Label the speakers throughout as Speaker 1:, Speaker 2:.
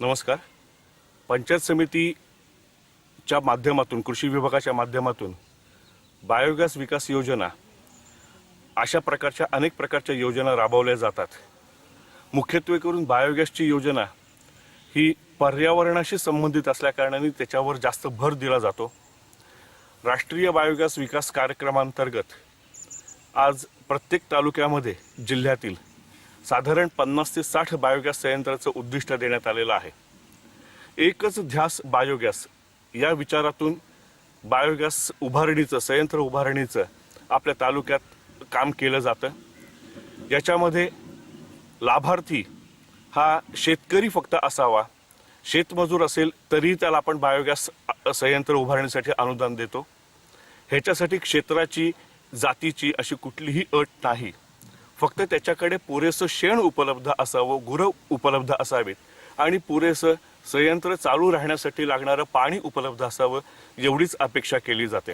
Speaker 1: नमस्कार. पंचायत समितीच्या माध्यमातून कृषी विभागाच्या माध्यमातून बायोगॅस विकास योजना अशा प्रकारच्या अनेक प्रकारच्या योजना राबवल्या जातात. मुख्यत्वे करून बायोगॅसची योजना ही पर्यावरणाशी संबंधित असल्याकारणाने त्याच्यावर जास्त भर दिला जातो. राष्ट्रीय बायोगॅस विकास कार्यक्रमांतर्गत आज प्रत्येक तालुक्यामध्ये जिल्ह्यातील साधारण पन्नास ते साठ बायोगॅस संयंत्राचं उद्दिष्ट देण्यात आलेलं आहे. एकच ध्यास बायोगॅस. या विचारातून बायोगॅस उभारणीचं संयंत्र उभारणीचं आपल्या तालुक्यात काम केलं जातं. याच्यामध्ये लाभार्थी हा शेतकरी फक्त असावा. शेतमजूर असेल तरी त्याला आपण बायोगॅस संयंत्र उभारण्यासाठी अनुदान देतो. ह्याच्यासाठी क्षेत्राची जातीची अशी कुठलीही अट नाही. फक्त त्याच्याकडे पुरेसं शेण उपलब्ध असावं गुरं उपलब्ध असावीत. आणि पुरेसं संयंत्र चालू राहण्यासाठी लागणारं पाणी उपलब्ध असावं एवढीच अपेक्षा केली जाते.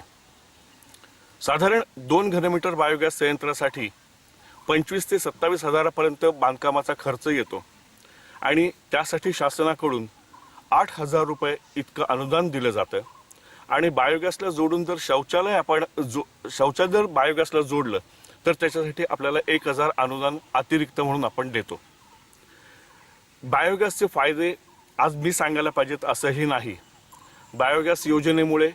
Speaker 1: साधारण दोन घनमीटर बायोगॅस संयंत्रासाठी पंचवीस ते सत्तावीस हजारापर्यंत बांधकामाचा खर्च येतो. आणि त्यासाठी शासनाकडून आठ हजार रुपये इतकं अनुदान दिलं जातं. आणि बायोगॅसला जोडून जर शौचालय आपण जो शौचालय जर बायोगॅसला जोडलं तर त्याच्यासाठी आपल्याला एक हजार अनुदान अतिरिक्त म्हणून आपण देतो. बायोगॅसचे फायदे आज मी सांगायला पाहिजेत असंही नाही. बायोगॅस योजनेमुळे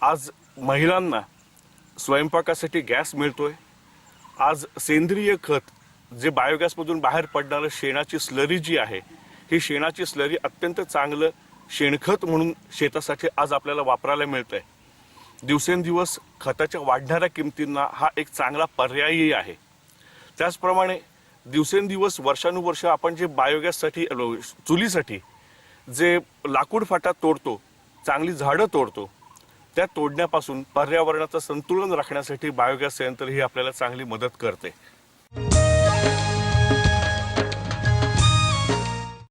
Speaker 1: आज महिलांना स्वयंपाकासाठी गॅस मिळतोय. आज सेंद्रिय खत जे बायोगॅसमधून बाहेर पडणारं शेणाची स्लरी जी आहे ही शेणाची स्लरी अत्यंत चांगलं शेणखत म्हणून शेतासाठी आज आपल्याला वापरायला मिळतं आहे दिवसेंदिवस खताच्या वाढणाऱ्या किमतींना हा एक चांगला पर्यायही आहे. त्याचप्रमाणे दिवसेंदिवस वर्षानुवर्ष आपण जे बायोगॅससाठी चुलीसाठी जे लाकूड फाटा तोडतो चांगली झाडं तोडतो त्या तोडण्यापासून पर्यावरणाचं संतुलन राखण्यासाठी बायोगॅस संयंत्र ही आपल्याला चांगली मदत करते.